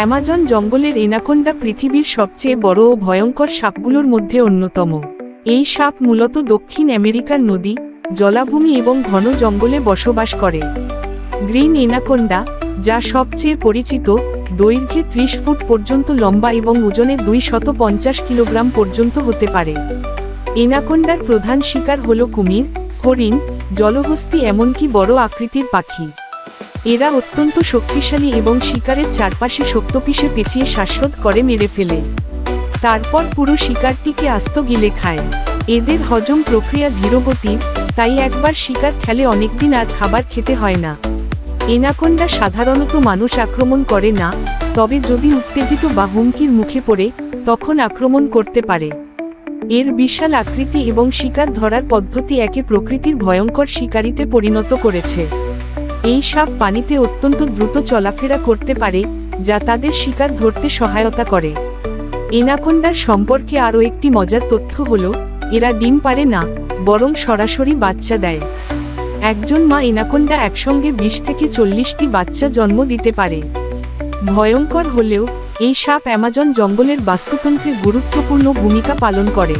Amazon জঙ্গলের এনাকোন্ডা পৃথিবীর সবচেয়ে বড় ও ভয়ঙ্কর সাপগুলোর মধ্যে অন্যতম। এই সাপ মূলত দক্ষিণ আমেরিকার নদী, জলাভূমি এবং ঘন জঙ্গলে বসবাস করে। গ্রিন এনাকোন্ডা, যা সবচেয়ে পরিচিত, দৈর্ঘ্যে ত্রিশ ফুট পর্যন্ত লম্বা এবং ওজনে দুই শত পঞ্চাশ কিলোগ্রাম পর্যন্ত হতে পারে। এনাকোন্ডার প্রধান শিকার হল কুমির, হরিণ, জলহস্তি এমনকি বড় আকৃতির পাখি। এরা অত্যন্ত শক্তিশালী এবং শিকারের চারপাশে শক্তপিষে পেঁচিয়ে শ্বাসরোধ করে মেরে ফেলে। তারপর পুরো শিকারটিকে আস্ত গিলে খায়। এদের হজম প্রক্রিয়া ধীরগতির, তাই একবার শিকার খেলে অনেকদিন আর খাবার খেতে হয় না। এনাকোন্ডা সাধারণত মানুষ আক্রমণ করে না, তবে যদি উত্তেজিত বা হুমকির মুখে পড়ে, তখন আক্রমণ করতে পারে। এর বিশাল আকৃতি এবং শিকার ধরার পদ্ধতি একে প্রকৃতির ভয়ঙ্কর শিকারিতে পরিণত করেছে। এই সাপ পানিতে অত্যন্ত দ্রুত চলাফেরা করতে পারে, যা তাদের শিকার ধরতে সহায়তা করে। এনাকোন্ডার সম্পর্কে আরও একটি মজার তথ্য হল, এরা ডিম পারে না, বরং সরাসরি বাচ্চা দেয়। একজন মা এনাকোন্ডা একসঙ্গে বিশ থেকে চল্লিশটি বাচ্চা জন্ম দিতে পারে। ভয়ঙ্কর হলেও, এই সাপ অ্যামাজন জঙ্গলের বাস্তুতন্ত্রে গুরুত্বপূর্ণ ভূমিকা পালন করে।